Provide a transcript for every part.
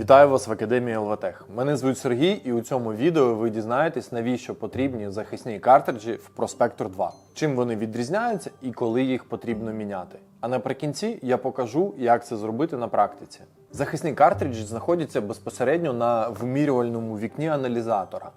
Вітаю вас в Академії ЛВТЕХ. Мене звуть Сергій, і у цьому відео ви дізнаєтесь, навіщо потрібні захисні картриджі в Prospector 2, чим вони відрізняються і коли їх потрібно міняти. А наприкінці я покажу, як це зробити на практиці. Захисні картриджі знаходяться безпосередньо на вимірювальному вікні аналізатора.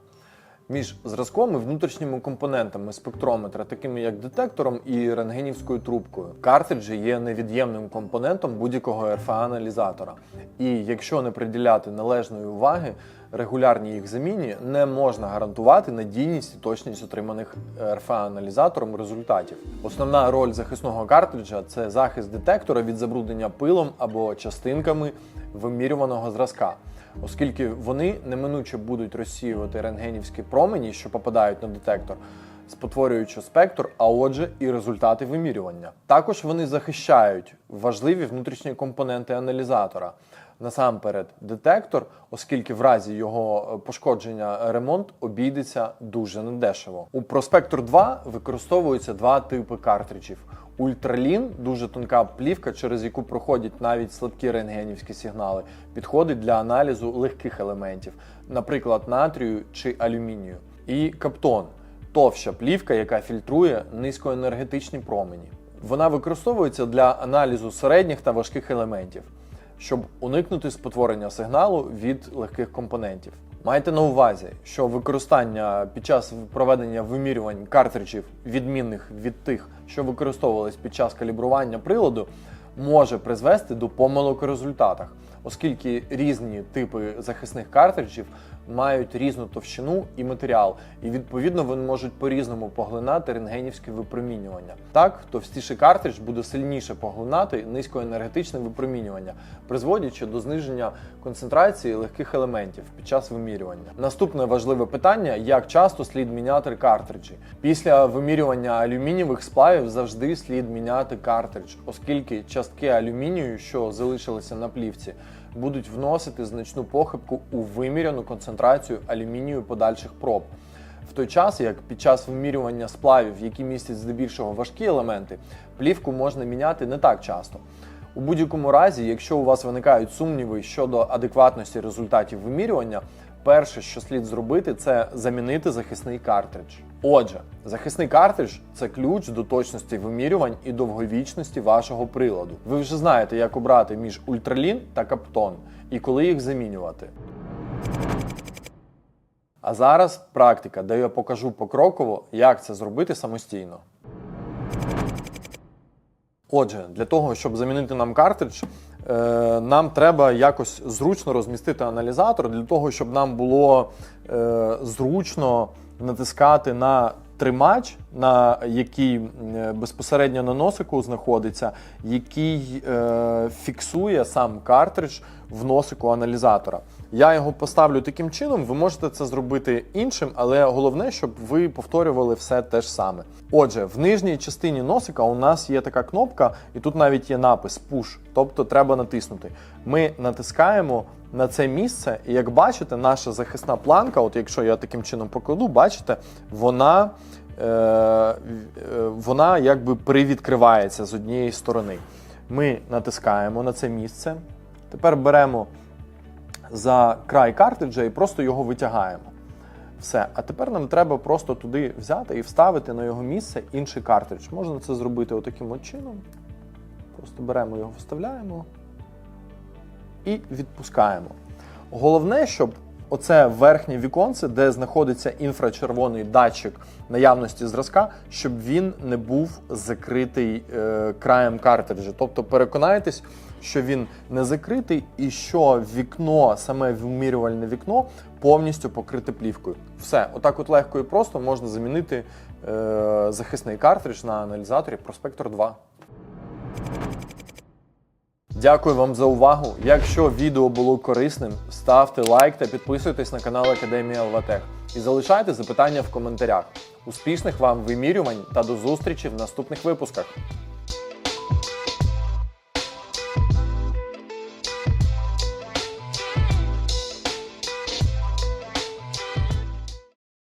Між зразком і внутрішніми компонентами спектрометра, такими як детектором і рентгенівською трубкою. Картриджі є невід'ємним компонентом будь-якого РФА-аналізатора. І якщо не приділяти належної уваги регулярній їх заміні, не можна гарантувати надійність і точність отриманих РФА-аналізатором результатів. Основна роль захисного картриджа це захист детектора від забруднення пилом або частинками вимірюваного зразка оскільки вони неминуче будуть розсіювати рентгенівські промені, що попадають на детектор, спотворюючи спектр, а отже, і результати вимірювання. Також вони захищають важливі внутрішні компоненти аналізатора. Насамперед, детектор, оскільки в разі його пошкодження ремонт обійдеться дуже недешево. У Prospector 2 використовуються два типи картриджів. Ультралін дуже тонка плівка, через яку проходять навіть слабкі рентгенівські сигнали, підходить для аналізу легких елементів, наприклад, натрію чи алюмінію. І каптон товща плівка, яка фільтрує низькоенергетичні промені. Вона використовується для аналізу середніх та важких елементів, щоб уникнути спотворення сигналу від легких компонентів. Майте на увазі, що використання під час проведення вимірювань картриджів, відмінних від тих, що використовувались під час калібрування приладу, може призвести до помилок у результатах, оскільки різні типи захисних картриджів мають різну товщину і матеріал, і відповідно вони можуть по-різному поглинати рентгенівське випромінювання. Так, товстіший картридж буде сильніше поглинати низькоенергетичне випромінювання, призводячи до зниження концентрації легких елементів під час вимірювання. Наступне важливе питання: як часто слід міняти картриджі. Після вимірювання алюмінієвих сплавів завжди слід міняти картридж, оскільки частки алюмінію, що залишилися на плівці, будуть вносити значну похибку у виміряну концентрацію алюмінію подальших проб. В той час, як під час вимірювання сплавів, які містять здебільшого важкі елементи, плівку можна міняти не так часто. У будь-якому разі, якщо у вас виникають сумніви щодо адекватності результатів вимірювання, перше, що слід зробити, це замінити захисний картридж. Отже, захисний картридж це ключ до точності вимірювань і довговічності вашого приладу. Ви вже знаєте, як обрати між ультралін та каптон і коли їх замінювати. А зараз практика, де я покажу покроково, як це зробити самостійно. Отже, для того, щоб замінити нам картридж, е, нам треба якось зручно розмістити аналізатор для того, щоб нам було е, зручно натискати на тримач, на який е, безпосередньо на носику знаходиться, який фіксує сам картридж в носику аналізатора. Я його поставлю таким чином, ви можете це зробити іншим, але головне, щоб ви повторювали все те ж саме. Отже, в нижній частині носика у нас є така кнопка, і тут навіть є напис Push, тобто треба натиснути. Ми натискаємо на це місце, і як бачите, наша захисна планка, от якщо я таким чином покладу, бачите, вона, е, вона якби привідкривається з однієї сторони. Ми натискаємо на це місце. Тепер беремо за край картриджа і просто його витягаємо. Все. А тепер нам треба просто туди взяти і вставити на його місце інший картридж. Можна це зробити отаким от чином. Просто беремо його, вставляємо і відпускаємо. Головне, щоб оце верхнє віконце, де знаходиться інфрачервоний датчик наявності зразка, щоб він не був закритий е, краєм картриджа. Тобто переконайтесь, що він не закритий і що вікно, саме вимірювальне вікно, повністю покрите плівкою. Все, отак от легко і просто можна замінити е, захисний картридж на аналізаторі Prospector 2. Дякую вам за увагу. Якщо відео було корисним, ставте лайк та підписуйтесь на канал Академія ЛВТЕХ. І залишайте запитання в коментарях. Успішних вам вимірювань та до зустрічі в наступних випусках.